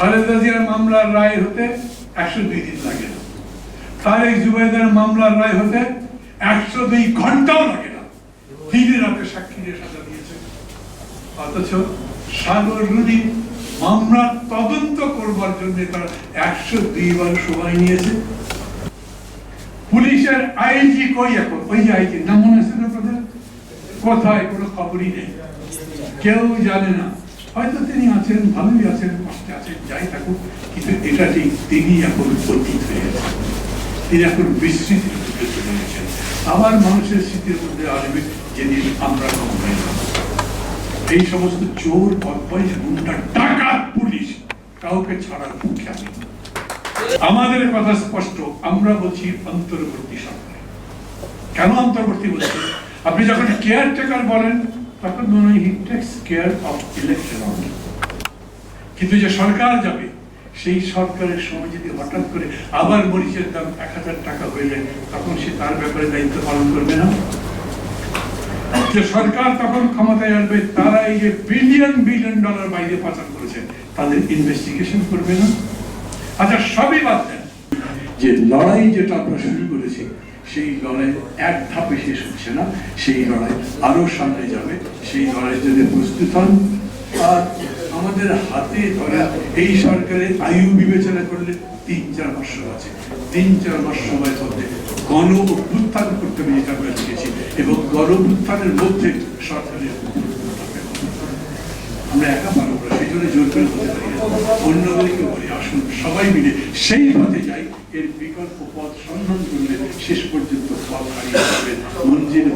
খালেদা জিয়ার মামলার রায় হতে একশো দুই দিন লাগে। না তারেক মামলার রায় হতে একশো দুই ঘন্টাও লাগে না। রাতে সাজা দিয়েছে। অথচ সাগর মামলা তদন্ত করবার জন্য তার একশো সময় নিয়েছে। পুলিশের আইজি কই এখন? ওই আইজি নাম মনে আছে না কোথায়? কোনো খবরই নেই। কেউ জানে না। হয়তো তিনি আছেন ভালোই আছেন কষ্টে আছেন যাই থাকুক কিন্তু এটা ঠিক তিনি এখন অতীত হয়ে গেছেন তিনি এখন বিস্মৃতির মধ্যে চলে গেছেন আবার মানুষের স্মৃতির মধ্যে আসবে যেদিন আমরা হয়ে যাব এই সমস্ত চোর বদমাইশ গুন্ডা টাকা পুলিশ কাউকে ছাড়ার মুখে আমি আমাদের কথা স্পষ্ট আমরা বলছি অন্তর্বর্তী সরকার কেন অন্তর্বর্তী বলছি আপনি যখন কেয়ার টেকার বলেন মনে হয় he takes care of election কিন্তু যে সরকার যাবে, সেই সরকারের সময় যদি হঠাৎ করে আবার মরিচের দাম এক হাজার টাকা হয়ে যায়, তখন সে তার ব্যাপারে দায়িত্ব পালন করবে না। যে সরকার তখন ক্ষমতায় আসবে, তারা এই যে বিলিয়ন বিলিয়ন ডলার বাইরে পাচার করেছে, তাদের ইনভেস্টিগেশন করবে না। আচ্ছা সবই বাদ দেন। যে লড়াই যেটা আমরা শুরু করেছি সেই লড়াই এক ধাপে শেষ হচ্ছে না, সেই লড়াই আরও সামনে যাবে, সেই লড়াই যদি প্রস্তুত হন। আর আমাদের হাতে ধরা এই সরকারের আয়ু বিবেচনা করলে তিন চার মাস আছে। তিন চার মাস সময় মধ্যে গণ অভ্যুত্থান করতে হবে যেটা আমরা লিখেছি এবং গণ অভ্যুত্থানের মধ্যে সরকারের আমরা একা পারব সেই জন্য জোর করে বলতে পারি। অন্যদেরকে বলি, আসুন, সবাই মিলে সেই পথে যাই। এর বিকল্প পথ সন্ধান করলে শেষ পর্যন্ত পথ হারিয়ে যাবে। মঞ্জিল